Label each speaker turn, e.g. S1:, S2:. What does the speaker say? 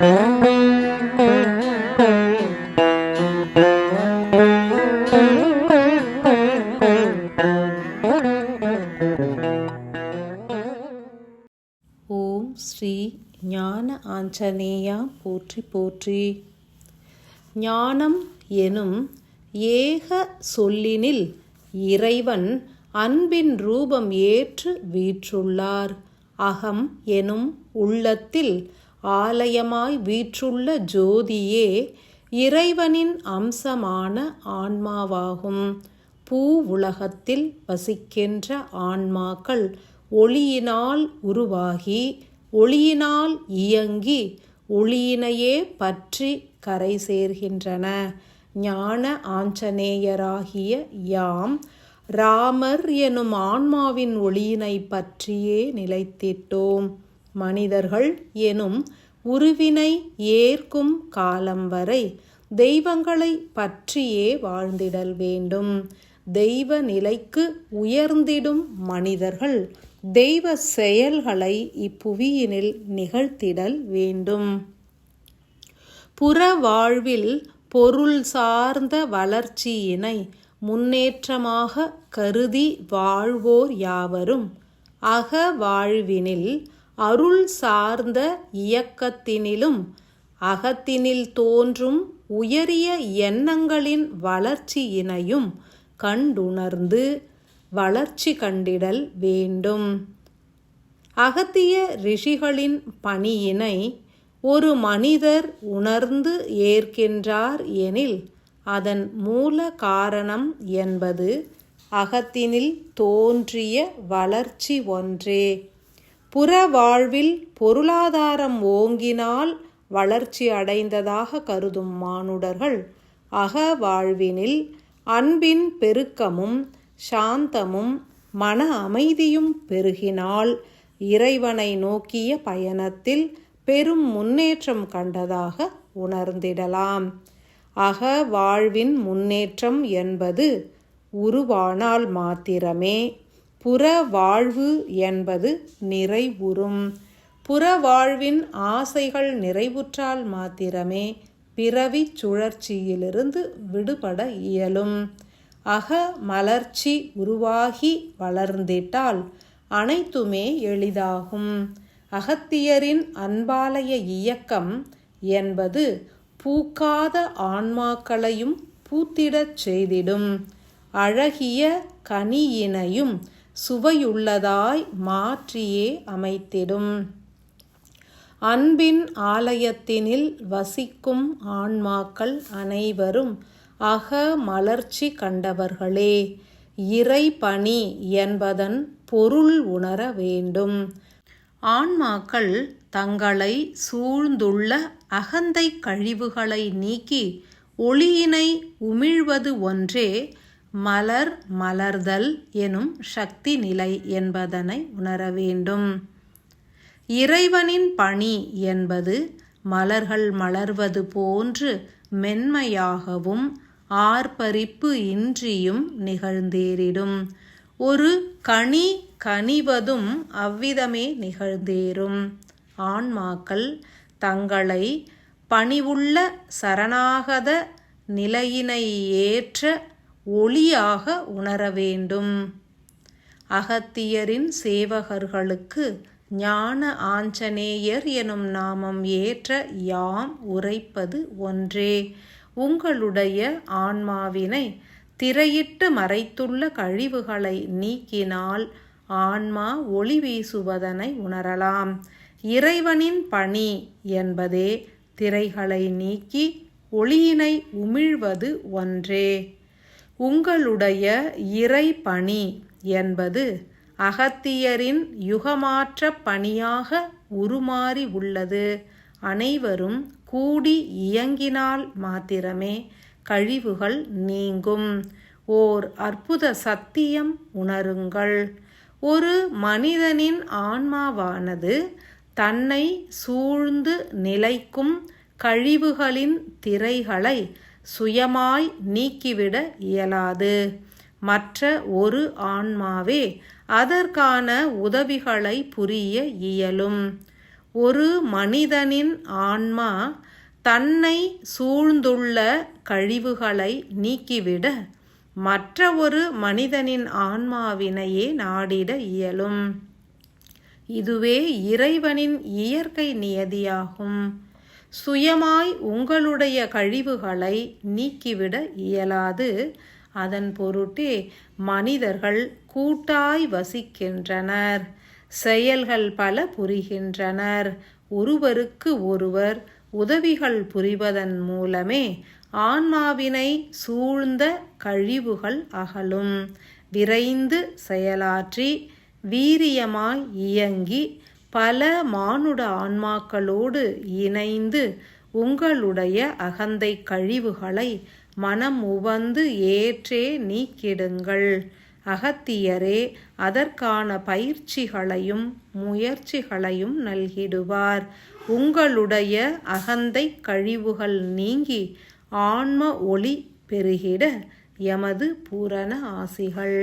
S1: ஓம் ஸ்ரீ ஞான ஆஞ்சநேயா போற்றி போற்றி. ஞானம் எனும் ஏக சொல்லினில் இறைவன் அன்பின் ரூபம் ஏற்று வீற்றுள்ளார். அகம் எனும் உள்ளத்தில் ஆலயமாய் வீற்றுள்ள ஜோதியே இறைவனின் அம்சமான ஆன்மாவாகும். பூ உலகத்தில் வசிக்கின்ற ஆன்மாக்கள் ஒளியினால் உருவாகி ஒளியினால் இயங்கி ஒளியினையே பற்றி கரை சேர்கின்றன. ஞான ஆஞ்சநேயராகிய யாம் ராமர் எனும் ஆன்மாவின் ஒளியினை பற்றியே நிலைத்திட்டோம். மனிதர்கள் எனும் உருவினை ஏற்கும் காலம் வரை தெய்வங்களை பற்றியே வாழ்ந்திடல் வேண்டும். தெய்வ நிலைக்கு உயர்ந்திடும் மனிதர்கள் தெய்வ செயல்களை இப்புவியினில் நிகழ்த்திடல் வேண்டும். புற வாழ்வில் பொருள் சார்ந்த வளர்ச்சியினை முன்னேற்றமாக கருதி வாழ்வோர் யாவரும் அக வாழ்வினில் அருள் சார்ந்த இயக்கத்தினிலும் அகத்தினில் தோன்றும் உயரிய எண்ணங்களின் வளர்ச்சியினையும் கண்டுணர்ந்து வளர்ச்சி கண்டிடல் வேண்டும். அகத்திய ரிஷிகளின் பணியினை ஒரு மனிதர் உணர்ந்து ஏற்கின்றார் எனில் அதன் மூல காரணம் என்பது அகத்தினில் தோன்றிய வளர்ச்சி ஒன்றே. புற வாழ்வில் பொருளாதாரம் ஓங்கினால் வளர்ச்சி அடைந்ததாக கருதும் மானுடர்கள் அக வாழ்வினில் அன்பின் பெருக்கமும் சாந்தமும் மன அமைதியும் பெருகினால் இறைவனை நோக்கிய பயணத்தில் பெரும் முன்னேற்றம் கண்டதாக உணர்ந்திடலாம். அக வாழ்வின் முன்னேற்றம் என்பது உருவானால் மாத்திரமே புற வாழ்வு என்பது நிறைவுறும். புற வாழ்வின் ஆசைகள் நிறைவுற்றால் மாத்திரமே பிறவி சுழற்சியிலிருந்து விடுபட இயலும். அக மலர்ச்சி உருவாகி வளர்ந்திட்டால் அனைத்துமே எளிதாகும். அகத்தியரின் அன்பாலய இயக்கம் என்பது பூக்காத ஆன்மாக்களையும் பூத்திடச் செய்திடும். அழகிய கனியினையும் சுவையுள்ளதாய் மாற்றியே அமைத்திடும். அன்பின் ஆலயத்தினில் வசிக்கும் ஆன்மாக்கள் அனைவரும் அக மலர்ச்சி கண்டவர்களே இறைபணி என்பதன் பொருள் உணர வேண்டும். ஆன்மாக்கள் தங்களை சூழ்ந்துள்ள அகந்தை கழிவுகளை நீக்கி ஒளியினை உமிழ்வது ஒன்றே மலர் மலர்தல் எனும் சக்தி நிலை என்பதனை உணர வேண்டும். இறைவனின் பணி என்பது மலர்கள் மலர்வது போன்று மென்மையாகவும் ஆர்ப்பரிப்பு இன்றியும் நிகழ்ந்தேறிடும். ஒரு கனி கனிவதும் அவ்விதமே நிகழ்ந்தேறும். ஆன்மாக்கள் தங்களை பணிவுள்ள சரணாகத நிலையினை ஏற்ற ஒளியாக உணர வேண்டும். அகத்தியரின் சேவகர்களுக்கு ஞான ஆஞ்சநேயர் எனும் நாமம் ஏற்ற யாம் உரைப்பது ஒன்றே. உங்களுடைய ஆன்மாவினை திரையிட்டு மறைத்துள்ள கழிவுகளை நீக்கினால் ஆன்மா ஒளி வீசுவதனை உணரலாம். இறைவனின் பணி என்பதே திரைகளை நீக்கி ஒளியினை உமிழ்வது ஒன்றே. உங்களுடைய இறை பணி என்பது அகத்தியரின் யுகமாற்ற பணியாக உருமாறி உள்ளது. அனைவரும் கூடி இயங்கினால் மாத்திரமே கழிவுகள் நீங்கும். ஓர் அற்புத சத்தியம் உணருங்கள். ஒரு மனிதனின் ஆன்மாவானது தன்னை சூழ்ந்து நிலைக்கும் கழிவுகளின் திரைகளை சுயமாய் நீக்கிவிட இயலாது. மற்ற ஒரு ஆன்மாவே அதற்கான உதவிகளை புரிய இயலும். ஒரு மனிதனின் ஆன்மா தன்னை சூழ்ந்துள்ள கழிவுகளை நீக்கிவிட மற்ற ஒரு மனிதனின் ஆன்மாவினையே நாடிட இயலும். இதுவே இறைவனின் இயற்கை நியதியாகும். சுயமாய் உங்களுடைய கழிவுகளை நீக்கிவிட இயலாது. அதன் பொருட்டே மனிதர்கள் கூட்டாய் வசிக்கின்றனர். செயல்கள் பல புரிகின்றனர். ஒருவருக்கு ஒருவர் உதவிகள் புரிவதன் மூலமே ஆன்மாவினை சூழ்ந்த கழிவுகள் அகலும். விரைந்து செயலாற்றி வீரியமாய் இயங்கி பல மானுட ஆன்மாக்களோடு இணைந்து உங்களுடைய அகந்தை கழிவுகளை மனம் உவந்து ஏற்றே நீக்கிடுங்கள். அகத்தியரே அதற்கான பயிற்சிகளையும் முயற்சிகளையும் நல்கிடுவார். உங்களுடைய அகந்தை கழிவுகள் நீங்கி ஆன்ம ஒளி பெருகிட எமது பூரண ஆசிகள்.